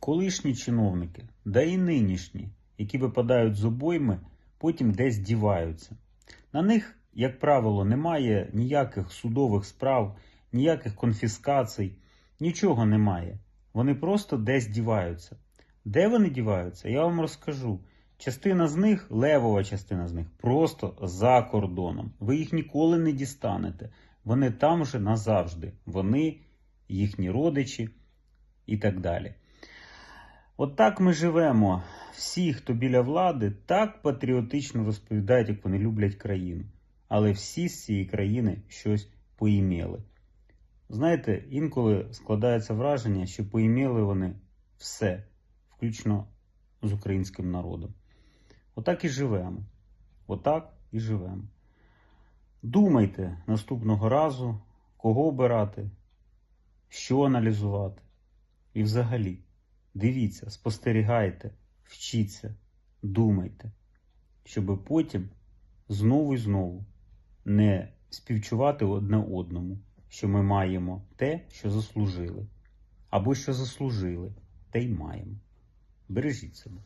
колишні чиновники, да і нинішні, які випадають з обойми, потім десь діваються. На них, як правило, немає ніяких судових справ, ніяких конфіскацій, нічого немає. Вони просто десь діваються. Де вони діваються, я вам розкажу. Частина з них, левова частина з них, просто за кордоном. Ви їх ніколи не дістанете. Вони там вже назавжди. Вони, їхні родичі і так далі. От ми живемо. Всі, хто біля влади, так патріотично розповідають, як вони люблять країну. Але всі з цієї країни щось поімели. Знаєте, інколи складається враження, що поімели вони все, включно з українським народом. Отак і живемо. Отак і живемо. Думайте наступного разу, кого обирати, що аналізувати. І взагалі, дивіться, спостерігайте, вчіться, думайте, щоб потім знову і знову не співчувати одне одному, що ми маємо те, що заслужили, або що заслужили, те й маємо. Бережіть себе.